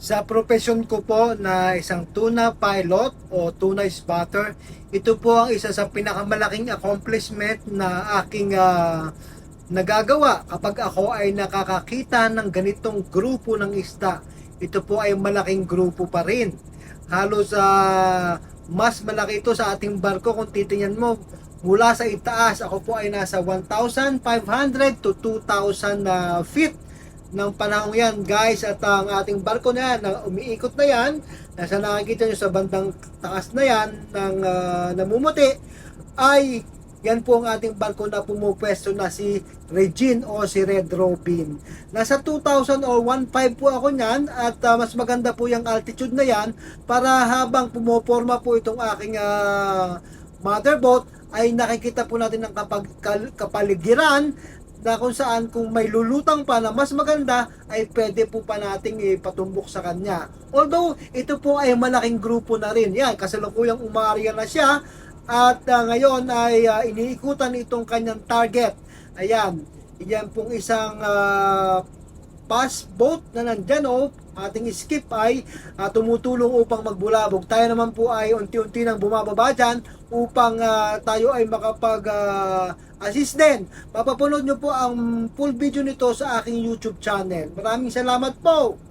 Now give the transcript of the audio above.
Sa profesyon ko po na isang tuna pilot o tuna spotter, ito po ang isa sa pinakamalaking accomplishment na aking ah, nagagawa kapag ako ay nakakakita ng ganitong grupo ng isda. Ito po ay malaking grupo pa rin. Halos sa mas malaki ito sa ating barko kung titingnan mo mula sa itaas ako po ay nasa 1,500 to 2,000 na feet ng panahon yan guys at ang ating barko na yan na umiikot na yan nasa nakikita nyo sa bandang taas na yan ng ah, namumuti ay yan po ang ating barko na pumupwesto na si Regine o si Red Robin. Nasa 2,000 or 1,500 po ako niyan at ah, mas maganda po yung altitude na yan para habang pumoporma po itong aking ah, motherboat ay nakikita po natin ang kapag, kapaligiran na kung saan kung may lulutang pa na mas maganda ay pwede po pa nating ipatumbok sa kanya. Although ito po ay malaking grupo na rin. Yan, kasalukuyang umaarya na siya at ah, ngayon ay ah, iniikutan itong kanyang target. Ayan, yan pong isang ah, pass boat na nandyan o ating skip ay ah, tumutulong upang magbulabog. Tayo naman po ay unti-unti nang bumababa dyan upang ah, tayo ay makapag ah, assist din. Papapanood nyo po ang full video nito sa aking YouTube channel. Maraming salamat po!